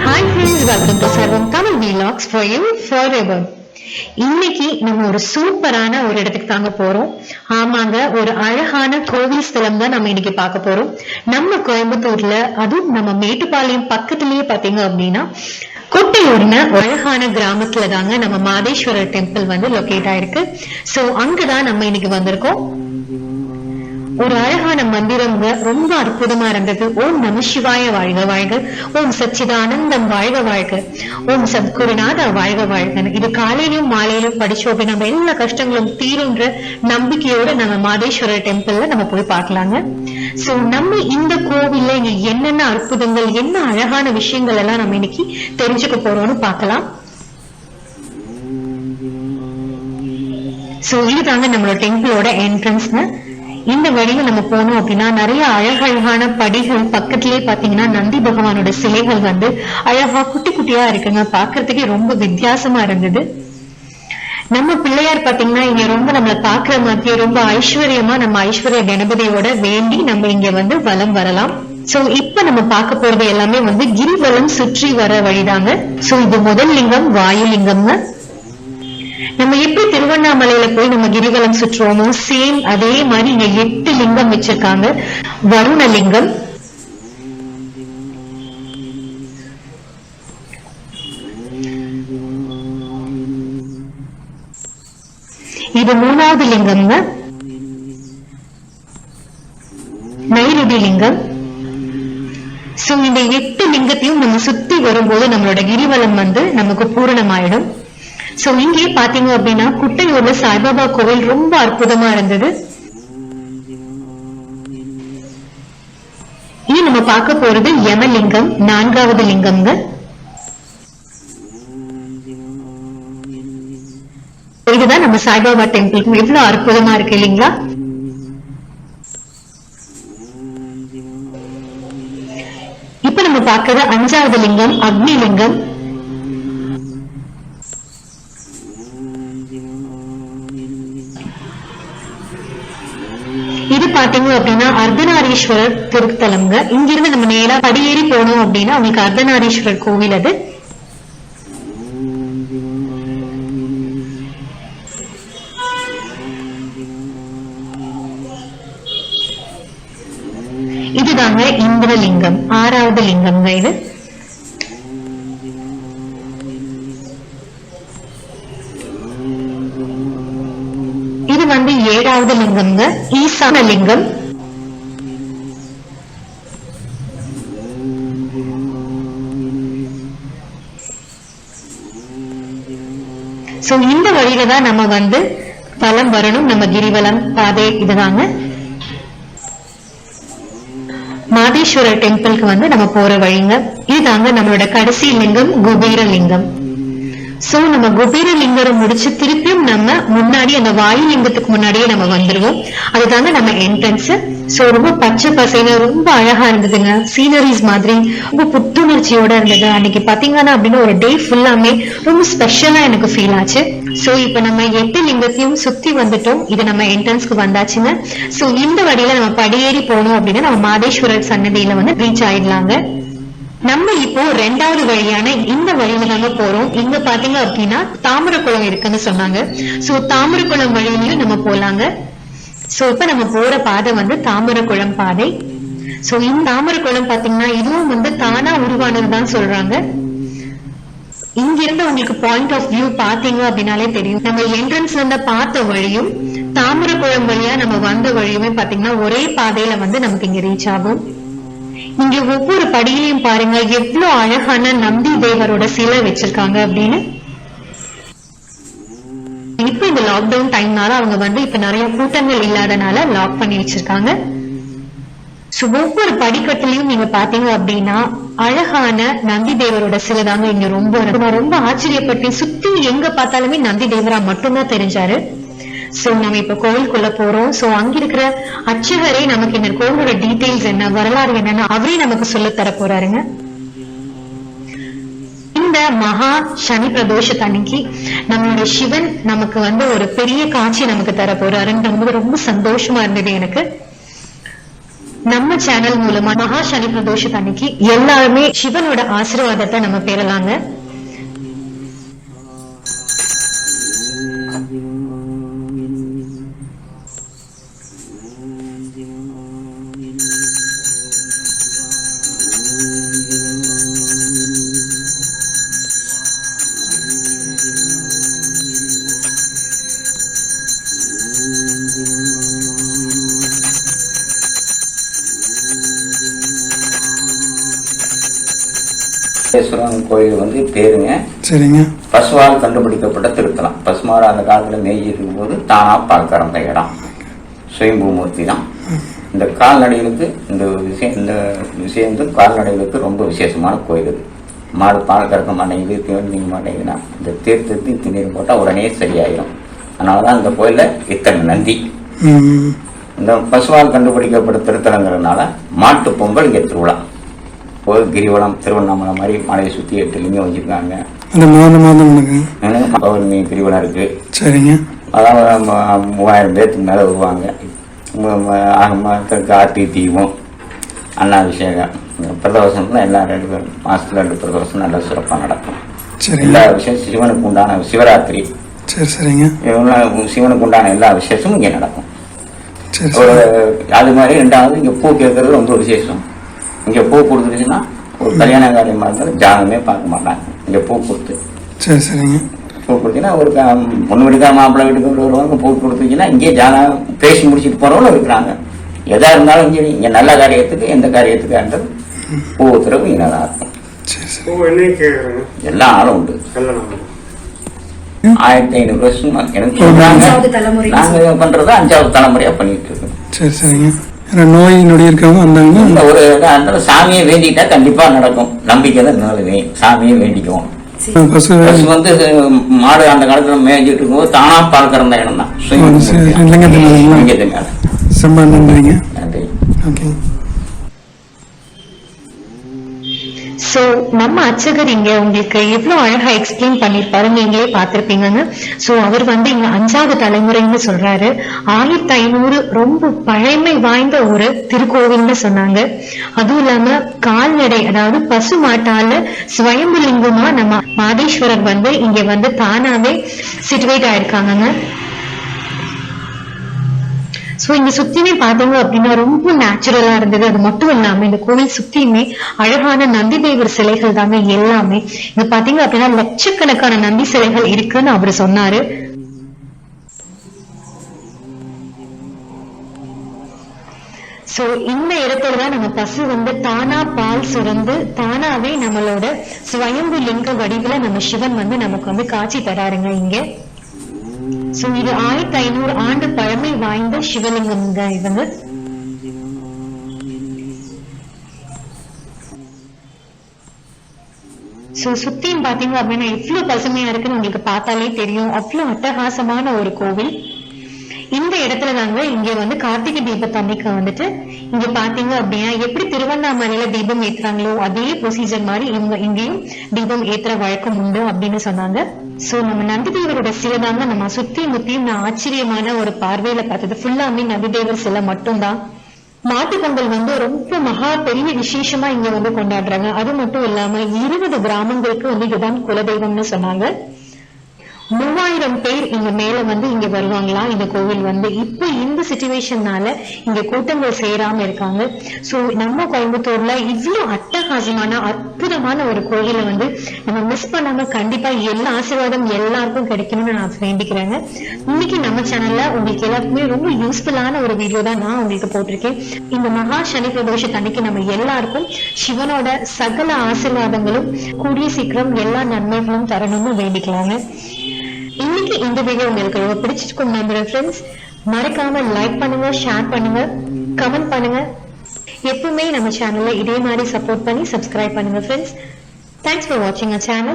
Hi friends welcome to Sarvam Tamil vlogs for you for ever இன்னைக்கு நம்ம ஒரு சூப்பரான ஒரு இடத்துக்கு தாங்க போறோம். ஆமாங்க ஒரு அழகான கோவில் ஸ்தலம் தான் நம்ம இன்னைக்கு பார்க்க போறோம். நம்ம கோயம்புத்தூர்ல அதுவும் நம்ம மேட்டுப்பாளையம் பக்கத்துலயே பாத்தீங்க அப்படின்னா கொட்டையூர்னு அழகான கிராமத்துல தாங்க நம்ம மாதேஸ்வரர் டெம்பிள் வந்து லொகேட் ஆயிருக்கு. சோ அங்கதான் நம்ம இன்னைக்கு வந்திருக்கோம். ஒரு அழகான மந்திரம்ங்க ரொம்ப அற்புதமா இருந்தது. ஓம் நம சிவாய வாழ்க வாழ்க. ஓம் சச்சிதானந்தம் வாழ்க வாழ்க. ஓம் சத்குருநாத வாழ்க வாழ்கன்னு இது காலையிலும் மாலையிலும் படிச்சோம். அப்படி நம்ம எல்லா கஷ்டங்களும் தீருன்ற நம்பிக்கையோட நம்ம மாதேஸ்வரர் டெம்பிள்ல நம்ம போய் பார்க்கலாங்க. சோ நம்ம இந்த கோவில்ல இங்க என்னென்ன அற்புதங்கள் என்ன அழகான விஷயங்கள் எல்லாம் நம்ம இன்னைக்கு தெரிஞ்சுக்க போறோம்னு பார்க்கலாம். சோ இதுதாங்க நம்மளோட டெம்பிளோட என்ட்ரன்ஸ்ங்க இந்த வழியில நம்ம போனோம் அப்படின்னா நிறைய அழகழகான படிகள் பக்கத்திலே பாத்தீங்கன்னா நந்தி பகவானோட சிலைகள் வந்து அழகா குட்டி குட்டியா இருக்குங்க. பாக்குறதுக்கே ரொம்ப வித்தியாசமா இருந்தது. நம்ம பிள்ளையார் பாத்தீங்கன்னா இங்க ரொம்ப நம்மளை பாக்குற மாதிரி ரொம்ப ஐஸ்வர்யமா நம்ம ஐஸ்வர்ய கணபதியோட வேண்டி நம்ம இங்க வந்து வலம் வரலாம். சோ இப்ப நம்ம பார்க்க போறது எல்லாமே வந்து கிரிவலம் சுற்றி வர வழிதாங்க. சோ இது முதல் லிங்கம் வாயு லிங்கம்ங்க நம்ம எப்படி திருவண்ணாமலையில போய் நம்ம கிரிவலம் சுற்றுவோமோ சேம் அதே மாதிரி இங்க எட்டு லிங்கம் வச்சிருக்காங்க. வருண லிங்கம் இது மூணாவது லிங்கம்ங்க நைருதி லிங்கம். சோ இந்த எட்டு லிங்கத்தையும் நம்ம சுத்தி வரும்போது நம்மளோட கிரிவலம் வந்து நமக்கு பூரணமாயிடும். சோ இங்கே பாத்தீங்க அப்படின்னா குட்டையூர்ல சாய்பாபா கோவில் ரொம்ப அற்புதமா இருந்தது. இனி நம்ம பார்க்க போறது யமலிங்கம் நான்காவது லிங்கம்ங்க. இதுதான் நம்ம சாய்பாபா டெம்பிள் எவ்வளவு அற்புதமா இருக்கு இல்லைங்களா? இப்ப நம்ம பார்க்கறது அஞ்சாவது லிங்கம் அக்னி லிங்கம். பாத்தீங்க அப்படின்னா அர்த்தநாரீஸ்வரர் திருத்தலம்ங்க. இங்கிருந்து நம்ம நேரா படியேறி போனோம் அப்படின்னா உங்களுக்கு அர்த்தநாரீஸ்வரர் கோவில் அது. இதுதாங்க இந்திரலிங்கம் ஆறாவது லிங்கம்ங்க இது. இது ஏழாவது லிங்கம்ங்க ஈசான லிங்கம் சோ இந்த வழியில தான் நம்ம வந்து பலம் வரணும். நம்ம கிரிவலம் பாதை இதுதாங்க. மாதேஸ்வரர் டெம்பிளுக்கு வந்து நம்ம போற வழிங்க. இதுதாங்க நம்மளோட கடைசி லிங்கம் குபேர லிங்கம் சோ நம்ம குபேர லிங்கம் முடிச்சு திருப்பியும் நம்ம முன்னாடி அந்த வாயு லிங்கத்துக்கு முன்னாடியே நம்ம வந்துருவோம். அதுதாங்க நம்ம என்ட்ரன்ஸ் சோ ரொம்ப பச்சை பசைன்னு ரொம்ப அழகா இருந்ததுங்க. சீனரிஸ் மாதிரி ரொம்ப புத்துணர்ச்சியோட இருந்தது. அன்னைக்கு பாத்தீங்கன்னா அப்படின்னு ஒரு டே ஃபுல்லாமே ரொம்ப ஸ்பெஷலா எனக்கு ஃபீல் ஆச்சு. சோ இப்ப நம்ம எட்டு லிங்கத்தையும் சுத்தி வந்துட்டோம். இது நம்ம என்ட்ரன்ஸ்க்கு வந்தாச்சுங்க. சோ இந்த வழியில நம்ம படியேறி போனோம் அப்படின்னா நம்ம மாதேஸ்வரர் சன்னதியில வந்து ரீச் ஆயிடலாங்க. நம்ம இப்போ ரெண்டாவது வழியான இந்த வழியில தாங்க போறோம். இங்க பாத்தீங்க அப்படின்னா தாமரக்குளம் இருக்குன்னு சொன்னாங்க. சோ தாமரக்குளம் வழியிலயும் நம்ம போலாங்க. சோ இப்ப நம்ம போற பாதை வந்து தாமரக்குளம் பாதை. சோ இந்த தாமரக்குளம் பாத்தீங்கன்னா இதுவும் வந்து தானா உருவானதுதான் சொல்றாங்க. இங்க இருந்து உங்களுக்கு பாயிண்ட் ஆஃப் வியூ பாத்தீங்க அப்படின்னாலே தெரியும். நம்ம என்ட்ரன்ஸ்ல இருந்த பார்த்த வழியும் தாமரக்குளம் வழியா நம்ம வந்த வழியுமே பாத்தீங்கன்னா ஒரே பாதையில வந்து நமக்கு இங்க ரீச் ஆகும். இங்க ஒவ்வொரு படியிலையும் பாருங்க எவ்வளவு அழகான நந்தி தேவரோட சிலை வச்சிருக்காங்க அப்படின்னு. இப்ப இந்த லாக்டவுன் டைம்னால அவங்க வந்து இப்ப நிறைய கூட்டங்கள் இல்லாதனால லாக் பண்ணி வச்சிருக்காங்க. சோ ஒவ்வொரு படிக்கட்டுலயும் நீங்க பாத்தீங்க அப்படின்னா அழகான நந்தி தேவரோட சிலை தாங்க இங்க ரொம்ப ரொம்ப ஆச்சரியப்பட்டேன். சுத்தி எங்க பார்த்தாலுமே நந்தி தேவரா மட்டும்தான் தெரிஞ்சாரு. சோ நம்ம இப்ப கோவிலுக்குள்ள போறோம். சோ அங்க இருக்கிற அச்சகரே நமக்கு இந்த கோவிலோட டீடைல்ஸ் என்ன வரலாறு என்னன்னு அவரே நமக்கு சொல்ல தர போறாருங்க. இந்த மகா சனி பிரதோஷத்தன்னைக்கு நம்மளுடைய சிவன் நமக்கு வந்து ஒரு பெரிய காட்சி நமக்கு தர போறாருன்றது ரொம்ப சந்தோஷமா இருந்தது எனக்கு. நம்ம சேனல் மூலமா மகா சனி பிரதோஷத்தன்னைக்கு எல்லாருமே சிவனோட ஆசீர்வாதத்தை நம்ம பெறலாங்க. ஈஸ்வரன் கோயில் வந்து பேருங்க. சரிங்க. பசுவால் கண்டுபிடிக்கப்பட்ட திருத்தலம். பசுமாடு அந்த காலத்துல மேய்ஞ்சி இருக்கும்போது தானா பால் கறந்த இடம் சுயம்பூமூர்த்தி தான் இந்த கால்நடைகளுக்கு இந்த விஷயம் இந்த விஷயம் வந்து கால்நடைகளுக்கு ரொம்ப விசேஷமான கோயில் இது மாடு பால் கறக்க மாட்டேங்குது தீவனிக்க மாட்டேங்குதுன்னா இந்த தீர்த்தத்தையும் திண்ணீர் போட்டால் உடனே சரியாயிடும் அதனால தான் இந்த கோயிலில் இத்தனை நந்தி. இந்த பசுவால் கண்டுபிடிக்கப்பட்ட திருத்தலங்கிறதுனால மாட்டு பொங்கல் இங்கே திருவிழா. கிரிவலம் திருவண்ணாமலை மாதிரி மலையை சுற்றி எட்டு லிங்கம் வச்சிருக்காங்க. அந்த மாதம் மாதம் பௌர்ணமி கிரிவலம் இருக்கு. சரிங்க. அதாவது மூவாயிரம் பேத்துக்கு மேலே வருவாங்க. ம- ம- ஆக மொத்தம் கார்த்திகை தீபம் அண்ணாபிஷேகம் இந்த பிரதோஷம்லாம் எல்லாம் ரெண்டு பேரும் மாசத்துல ரெண்டு பிரதோஷம் நல்லா சிறப்பாக நடக்கும். சரிங்க. எல்லா விஷயம் சிவனுக்கு உண்டான சிவராத்திரி. சரி சரிங்க. சிவனுக்கு உண்டான எல்லா விசேஷமும் இங்கே நடக்கும். சரி சரி. அது மாதிரி ரெண்டாவது இங்க பூ கேட்கறது ரொம்ப விசேஷம். இங்க பூ கொடுத்துருச்சுன்னா ஒரு கல்யாண காரியமா இருந்தாலும் ஜாதகமே பார்க்க மாட்டாங்க. இங்க பூ கொடுத்து. சரி சரிங்க. பூ கொடுத்தீங்கன்னா ஒரு பொண்ணு வீட்டுக்கா மாப்பிள்ளை வீட்டுக்கு வருவாங்க பூ கொடுத்துச்சுன்னா இங்கே ஜாதகம் பேசி முடிச்சுட்டு போறவங்களும் இருக்கிறாங்க. எதா இருந்தாலும் சரி இங்க நல்ல காரியத்துக்கு எந்த காரியத்துக்குன்றது பூ உத்தரவு இங்க நல்லா இருக்கும் சரி சரி. ஓ என்னைக்கு கேக்குறேங்க எல்லா ஆளும் உண்டு. ஆயிரத்தி ஐநூறு வருஷமா எனக்கு. நாங்க பண்றத அஞ்சாவது தலைமுறையா பண்ணிட்டு இருக்கோம். சரி சரிங்க. நோய் நொடி இருக்கவங்க இந்த வந்தாங்கன்னா ஒரு இருந்தாலும் சாமியை வேண்டிட்டா கண்டிப்பா நடக்கும். நம்பிக்கை தான் சாமியை வேண்டிக்குவோம். பசு வந்து மாடு அந்த காலத்துல மேய்ஞ்சிட்டு இருக்கும்போது தானா பால் கறந்த இடம் தான் சரி, சரி. லிங்கத்து மேலங்களா? லிங்கத்து மேல. ரொம்ப நன்றிங்க. நன்றி. ஓகே. சோ நம்ம அச்சகர் இங்க உங்களுக்கு எவ்வளவு அழகா எக்ஸ்பிளைன் பண்ணிருப்பாரு நீங்களே பார்த்திருப்பீங்கங்க சோ அவர் வந்து இங்க அஞ்சாவது தலைமுறைன்னு சொல்றாரு. ஆயிரத்தி ஐநூறு ரொம்ப பழமை வாய்ந்த ஒரு திருக்கோவில்னு சொன்னாங்க. அதுவும் இல்லாம கால்நடை அதாவது பசு மாட்டால ஸ்வயம்புலிங்கமா நம்ம மாதேஸ்வரர் வந்து இங்க வந்து தானாவே சிட்டுவேட் ஆயிருக்காங்கங்க. சோ இங்க சுத்தியுமே பாத்தீங்க அப்படின்னா ரொம்ப நேச்சுரலா இருந்தது. அது மட்டும் இல்லாம இந்த கோவில் சுத்தியுமே அழகான நந்தி தேவர் சிலைகள் தாங்க எல்லாமே. இங்க பாத்தீங்க அப்படின்னா லட்சக்கணக்கான நந்தி சிலைகள் இருக்குன்னு அவரு சொன்னாரு. சோ இந்த இடத்துல தான் நம்ம பசு வந்து தானா பால் சுரந்து தானாவே நம்மளோட ஸ்வயம்பு லிங்க வடிவில நம்ம சிவன் வந்து நமக்கு வந்து காட்சி தராருங்க இங்க. சோ இது ஆயிரத்தி ஐநூறு ஆண்டு பழமை வாய்ந்த சிவலிங்கம்ங்க இவங்க சோ சுத்தியும் பாத்தீங்க அப்படின்னா எவ்வளவு பசுமையா இருக்குன்னு உங்களுக்கு பார்த்தாலே தெரியும். அவ்வளவு அட்டகாசமான ஒரு கோவில். இந்த இடத்துல தாங்க இங்க வந்து கார்த்திகை தீபத்தன்னைக்கு வந்துட்டு இங்க பாத்தீங்க அப்படின்னா எப்படி திருவண்ணாமலையில தீபம் ஏத்துறாங்களோ அதே ப்ரொசீஜர் மாதிரி இவங்க இங்கேயும் தீபம் ஏத்துற வழக்கம் உண்டு அப்படின்னு சொன்னாங்க. சோ நம்ம நந்திதேவரோட சிலை தாங்க நம்ம சுத்தி முத்தியும் நான் ஆச்சரியமான ஒரு பார்வையில பார்த்தது. ஃபுல்லாமே நந்திதேவர் சிலை மட்டும்தான். மாட்டு பொங்கல் வந்து ரொம்ப மகா பெரிய விசேஷமா இங்க வந்து கொண்டாடுறாங்க. அது மட்டும் இல்லாம இருபது கிராமங்களுக்கு வந்து இதுதான் குலதெய்வம்னு சொன்னாங்க. ஆயிரம் பேர் இங்க மேல வந்து இங்க வருவாங்களா? இந்த கோவில் வந்து. இப்போ இந்த சுச்சுவேஷன்னால இங்க கூட்டங்கள் சேராம இருக்காங்க. சோ நம்ம கோயம்புத்தூர்ல இவ்வளவு அட்டகாசமான அற்புதமான ஒரு கோவில வந்து நம்ம மிஸ் பண்ணாம கண்டிப்பா எல்லா ஆசீர்வாதம் எல்லாருக்கும் கிடைக்கணும்னு நான் வேண்டிக்கிறேங்க. இன்னைக்கு நம்ம சேனல்ல உங்களுக்கு எல்லாருக்குமே ரொம்ப யூஸ்ஃபுல்லான ஒரு வீடியோ தான் நான் உங்களுக்கு போட்டிருக்கேன். இந்த மகா சனி பிரதோஷத்து அன்னைக்கு நம்ம எல்லாருக்கும் சிவனோட சகல ஆசீர்வாதங்களும் கூடிய சீக்கிரம் எல்லா நன்மைகளும் தரணும்னு வேண்டிக்கலாங்க. இன்னைக்கு இந்த வீடியோ உங்களுக்கு ரொம்ப பிடிச்சிருக்கும் நம்புறேன் ஃப்ரெண்ட்ஸ் மறக்காம லைக் பண்ணுங்க ஷேர் பண்ணுங்க கமெண்ட் பண்ணுங்க. எப்பவுமே நம்ம சேனல்ல இதே மாதிரி சப்போர்ட் பண்ணி சப்ஸ்கிரைப் பண்ணுங்க ஃப்ரெண்ட்ஸ் தேங்க்ஸ் ஃபார் வாட்சிங் அ சேனல்